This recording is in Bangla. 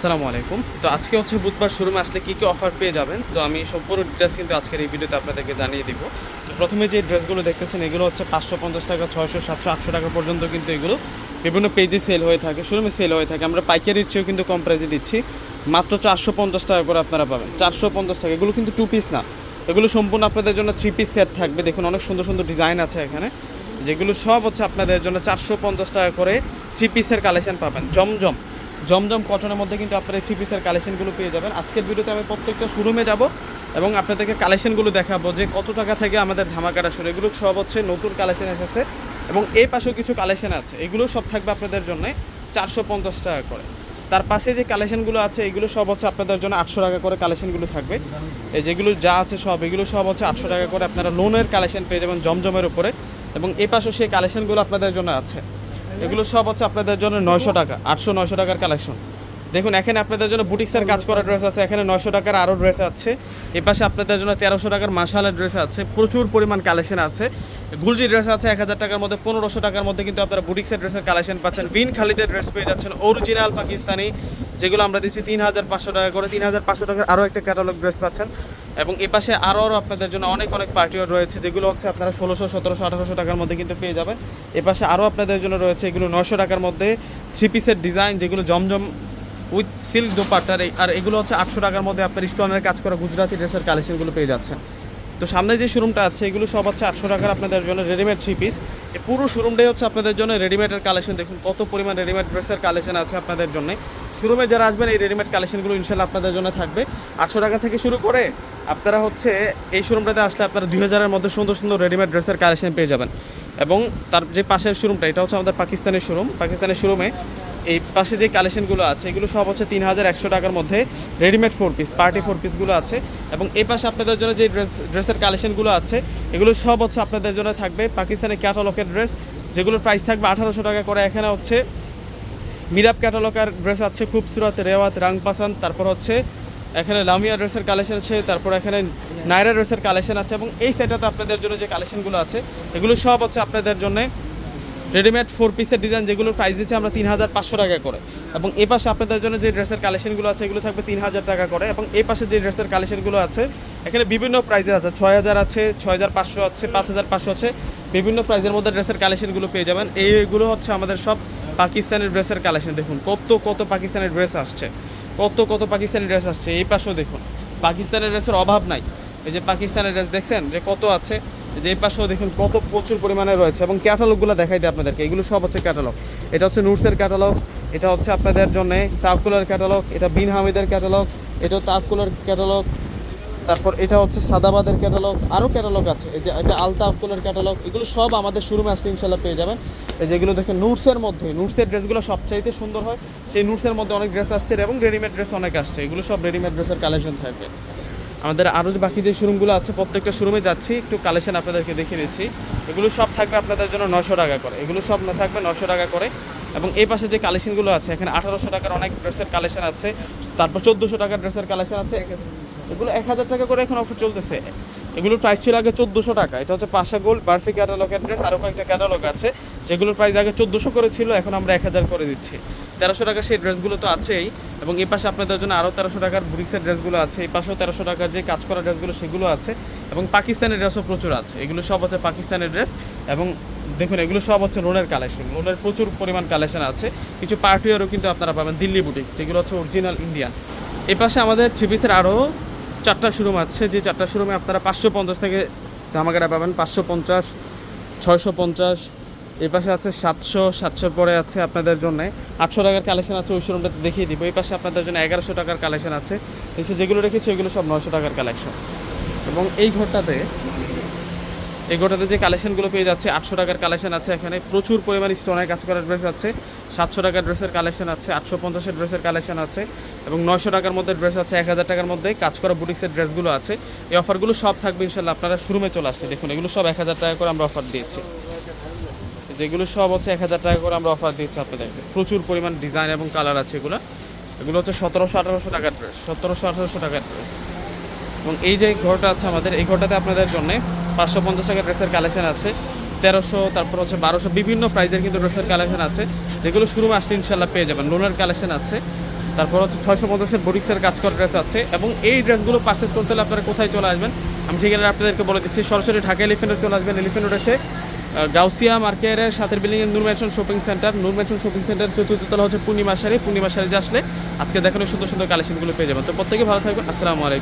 আসসালামু আলাইকুম। তো আজকে হচ্ছে বুধবার শোরুমে আসলে কী কী অফার পেয়ে যাবেন? তো আমি সম্পূর্ণ ডিটেলস কিন্তু আজকের এই ভিডিওতে আপনাদেরকে জানিয়ে দিব। তো প্রথমে যে ড্রেসগুলো দেখতেছেন, এগুলো হচ্ছে পাঁচশো পঞ্চাশ টাকা, ছয়শো, সাতশো, আটশো টাকা পর্যন্ত কিন্তু এগুলো বিভিন্ন পেজে সেল হয়ে থাকে শোরুমে সেল হয়ে থাকে। আমরা পাইকারির চেয়েও কিন্তু কম প্রাইসে দিচ্ছি। মাত্র চারশো পঞ্চাশ টাকা করে আপনারা পাবেন। চারশো পঞ্চাশ টাকা, এগুলো কিন্তু টু পিস না। এগুলো সম্পূর্ণ আপনাদের জন্য থ্রি পিস সেট থাকবে। দেখুন, অনেক সুন্দর সুন্দর ডিজাইন আছে এখানে। যেগুলো সব হচ্ছে আপনাদের জন্য চারশো পঞ্চাশ টাকা করে থ্রি পিসের কালেকশন পাবেন। জমজম। জমজম কটনের মধ্যে কিন্তু আপনারা থ্রি পিসের কালেকশনগুলো পেয়ে যাবেন। আজকের ভিডিওতে আমি প্রত্যেকটা শোরুমে যাব এবং আপনাদেরকে কালেকশনগুলো দেখাবো যে কত টাকা থেকে আমাদের ধামাকাটা শুরু। এগুলো সব হচ্ছে নতুন কালেকশন এসেছে এবং এই পাশেও কিছু কালেকশন আছে। এগুলো সব থাকবে আপনাদের জন্য চারশো পঞ্চাশ টাকা করে। তার পাশে যে কালেকশনগুলো আছে, এগুলো সব হচ্ছে আপনাদের জন্য আটশো টাকা করে কালেকশনগুলো থাকবে। এই যেগুলো যা আছে সব, এগুলো সব হচ্ছে আটশো টাকা করে আপনারা লোনের কালেকশন পেয়ে যাবেন জমজমের উপরে এবং এই পাশেও সেই কালেকশনগুলো আপনাদের জন্য আছে। এগুলো সব হচ্ছে আপনাদের জন্য নয়শো টাকা, আটশো নয়শো টাকার কালেকশন দেখুন, এখানে আপনাদের জন্য বুটিক্সের কাজ করা ড্রেস আছে, এখানে নয়শো টাকার আরও ড্রেস আছে। এ পাশে আপনাদের জন্য তেরোশো টাকার মাসালের ড্রেস আছে, প্রচুর পরিমাণ কালেকশন আছে। গুলজি ড্রেস আছে এক হাজার টাকার মধ্যে, পনেরোশো টাকার মধ্যে কিন্তু আপনারা বুটিক্সের ড্রেসের কালেকশন পাচ্ছেন। বিন খালিদের ড্রেস পেয়ে যাচ্ছেন অরিজিনাল পাকিস্তানি যেগুলো আমরা দিচ্ছি তিন হাজার পাঁচশো টাকা করে। তিন হাজার পাঁচশো টাকার আরও একটা ক্যাটালগ ড্রেস পাচ্ছেন। এবং এ পাশে আরও আরও আপনাদের জন্য অনেক অনেক পার্টিও রয়েছে, যেগুলো হচ্ছে আপনারা ষোলোশো, সতেরোশো, আঠারোশো টাকার মধ্যে কিন্তু পেয়ে যাবেন। এ পাশে আরও আপনাদের জন্য রয়েছে এগুলো নশো টাকার মধ্যে থ্রি পিসের ডিজাইন যেগুলো জমজম উইথ সিল্ক দোপাট্টার আর এগুলো হচ্ছে আটশো টাকার মধ্যে আপনার স্টোনের কাজ করা গুজরাটি ড্রেসের কালেকশনগুলো পেয়ে যাচ্ছেন। তো সামনে যে শোরুমটা আছে, এগুলো সব আছে আটশো টাকার আপনাদের জন্য রেডিমেড থ্রি পিস এই পুরো শোরুমটাই হচ্ছে আপনাদের জন্য রেডিমেডের কালেকশন দেখুন কত পরিমাণ রেডিমেড ড্রেসের কালেকশন আছে আপনাদের জন্য। শোরুমে যারা আসবেন, এই রেডিমেড কালেকশনগুলো ইনশাল্লাহ আপনাদের জন্য থাকবে। আটশো টাকা থেকে শুরু করে আপনারা হচ্ছে এই শোরুমটাতে আসলে আপনারা দুই হাজারের মধ্যে সুন্দর সুন্দর রেডিমেড ড্রেসের কালেকশন পেয়ে যাবেন। এবং তার যে পাশের শোরুমটা এটা হচ্ছে আমাদের পাকিস্তানের শোরুম পাকিস্তানের শোরুমে এই পাশে যে কালেকশনগুলো আছে, এগুলো সব হচ্ছে তিন হাজার একশো টাকার মধ্যে readymade four piece party four পিসগুলো আছে। এবং এই পাশে আপনাদের জন্য যে ড্রেস ড্রেসের কালেকশনগুলো আছে, এগুলো সব হচ্ছে আপনাদের জন্য থাকবে পাকিস্তানের ক্যাটালকের ড্রেস যেগুলোর প্রাইস থাকবে আঠারোশো টাকা করে। এখানে হচ্ছে মিরাব ক্যাটালকার ড্রেস আছে খুবসুরত রেওয়াত রাং পাসান তারপর হচ্ছে এখানে লামিয়া ড্রেসের কালেকশন আছে, তারপর এখানে নায়রা ড্রেসের কালেকশন আছে। এবং এই সেটাতে আপনাদের জন্য যে কালেকশনগুলো আছে, এগুলো সব হচ্ছে আপনাদের জন্য রেডিমেড ফোর পিসের ডিজাইন যেগুলোর প্রাইস দিচ্ছি আমরা তিন হাজার পাঁচশো টাকা করে। এবং এই পাশে আপনাদের জন্য যে ড্রেসের কালেকশনগুলো আছে, এগুলো থাকবে তিন হাজার টাকা করে। এবং এই পাশে যে ড্রেসের কালেকশনগুলো আছে, এখানে বিভিন্ন প্রাইজে আছে। ছয় হাজার আছে ছয় হাজার পাঁচশো আছে পাঁচ হাজার পাঁচশো আছে। বিভিন্ন প্রাইজের মধ্যে ড্রেসের কালেকশনগুলো পেয়ে যাবেন। এইগুলো হচ্ছে আমাদের সব পাকিস্তানের ড্রেসের কালেকশন দেখুন, কত কত পাকিস্তানের ড্রেস আসছে। কত কত পাকিস্তানি ড্রেস আসছে। এই পাশেও দেখুন, পাকিস্তানের ড্রেসের অভাব নাই। এই যে পাকিস্তানের ড্রেস দেখছেন যে কত আছে? যে পাশেও দেখুন কত প্রচুর পরিমাণে রয়েছে এবং ক্যাটালগুলো দেখাই দিই আপনাদেরকে। এগুলো সব হচ্ছে ক্যাটালগ। এটা হচ্ছে নুটসের ক্যাটালগ, এটা হচ্ছে আপনাদের জন্য তাবকুলার ক্যাটালগ, এটা বিন হামিদের ক্যাটালগ এটা তাবকুলার ক্যাটালগ, তারপর এটা হচ্ছে সাদাবাদের ক্যাটালগ, আরও ক্যাটালগ আছে। এই যে এটা আলতা আবকুলের ক্যাটালগ, এগুলো সব আমাদের শোরুমে আসলে ইনশাল্লাহ পেয়ে যাবেন। এই যেগুলো দেখেন নুটসের মধ্যে নুটসের ড্রেসগুলো সবচাইতে সুন্দর হয়। সেই নুটসের মধ্যে অনেক ড্রেস আসছে এবং রেডিমেড ড্রেস অনেক আসছে। এগুলো সব রেডিমেড ড্রেসের কালেকশন থাকবে। আমাদের আরও বাকি যে শোরুমগুলো আছে, প্রত্যেকটা শোরুমে যাচ্ছি। একটু কালেকশন আপনাদেরকে দেখিয়ে দিচ্ছি। এগুলো সব থাকবে আপনাদের জন্য নশো টাকা করে। এগুলো সব না থাকবে নশো টাকা করে। এবং এই পাশে যে কালেকশনগুলো আছে, এখানে আঠারোশো টাকার অনেক ড্রেসের কালেকশন আছে। তারপর চোদ্দোশো টাকার ড্রেসের কালেকশন আছে। এগুলো এক হাজার টাকা করে এখন অফার চলতেছে। এগুলোর প্রাইস ছিল আগে চোদ্দোশো টাকা। এটা হচ্ছে পাশা গোল্ড বার্ফি ক্যাটালগের ড্রেস আরও কয়েকটা ক্যাটালগ আছে। যেগুলোর প্রাইস আগে চোদ্দোশো করে ছিল, এখন আমরা এক হাজার করে দিচ্ছি। তেরোশো টাকার সেই ড্রেসগুলো তো আছেই, এবং এই পাশে আপনাদের জন্য আরও তেরোশো টাকার ব্রিক্সের ড্রেসগুলো আছে। এই পাশেও তেরোশো টাকার যে কাজ করা ড্রেসগুলো সেগুলো আছে। এবং পাকিস্তানের ড্রেসও প্রচুর আছে। এগুলো সব হচ্ছে পাকিস্তানের ড্রেস এবং দেখুন, এগুলো সব হচ্ছে লোনের কালেকশন লোনের প্রচুর পরিমাণ কালেকশন আছে। কিছু পার্টিওয়ারও কিন্তু আপনারা পাবেন দিল্লি বুটিক্স যেগুলো হচ্ছে অরিজিনাল ইন্ডিয়ান এ পাশে আমাদের থ্রি পিসের আরও চারটা শোরুম আছে, যে চারটা শোরুমে আপনারা পাঁচশো পঞ্চাশ থেকে ধামাকাটা পাবেন, পাঁচশো পঞ্চাশ, ছয়শো পঞ্চাশ, এই পাশে আছে সাতশো, সাতশোর পরে আছে আপনাদের জন্য। আটশো টাকার কালেকশন আছে, ওই শোরুমটাতে দেখিয়ে দিব। এই পাশে আপনাদের জন্য এগারোশো টাকার কালেকশন আছে। এসে যেগুলো রেখেছি, ওইগুলো সব নশো টাকার কালেকশন এবং এই ঘরটাতে এই ঘরটাতে যে কালেকশনগুলো পেয়ে যাচ্ছে, আটশো টাকার কালেকশন আছে এখানে। প্রচুর পরিমাণ স্টোনের কাজ করার ড্রেস আছে। সাতশো টাকার ড্রেসের কালেকশন আছে, আটশো পঞ্চাশের ড্রেসের কালেকশন আছে, এবং নয়শো টাকার মধ্যে ড্রেস আছে, এক হাজার টাকার মধ্যে কাজ করা বুটিক্সের ড্রেসগুলো আছে। এই অফারগুলো সব থাকবে ইনশাল্লাহ। আপনারা শোরুমে চলে আসছে দেখুন, এগুলো সব এক হাজার টাকা করে আমরা অফার দিয়েছি। যেগুলো সব হচ্ছে এক হাজার টাকা করে আমরা অফার দিচ্ছি আপনাদেরকে প্রচুর পরিমাণ ডিজাইন এবং কালার আছে এগুলো। এগুলো হচ্ছে সতেরোশো, আঠারোশো টাকার ড্রেস সতেরোশো, আঠারোশো টাকার ড্রেস এবং এই যে ঘরটা আছে আমাদের, এই ঘরটাতে আপনাদের জন্য পাঁচশো পঞ্চাশ টাকার ড্রেসের কালেকশন আছে, তেরোশো, তারপর হচ্ছে বারোশো, বিভিন্ন প্রাইজের কিন্তু ড্রেসের কালেকশন আছে, যেগুলো শুরু আসলে ইনশাল্লাহ পেয়ে যাবেন। লোনের কালেকশন আছে, তারপর হচ্ছে ছয়শো পঞ্চাশের বুটিক্সের কাজ করা ড্রেস আছে, এবং এই ড্রেসগুলো পারচেস করতে হলে আপনারা কোথায় চলে আসবেন? আমি ঠিকানা আপনাদেরকে বলে দিচ্ছি, সরাসরি ঢাকা এলিফেন্টে চলে আসবেন এলিফেন্ট রোড গাউসিয়া মার্কেটের সাথের বিল্ডিং এর Noor mansion shopping centre Noor shopping centre চতুর্থ তলা হচ্ছে পূর্ণিমা শাড়ি পূর্ণিমা শাড়ি আসলে আজকে দেখানো সুন্দর সুন্দর কালেকশনগুলো পেয়ে যাবেন। তো প্রত্যেকে ভালো থাকবেন, আসসালামু আলাইকুম।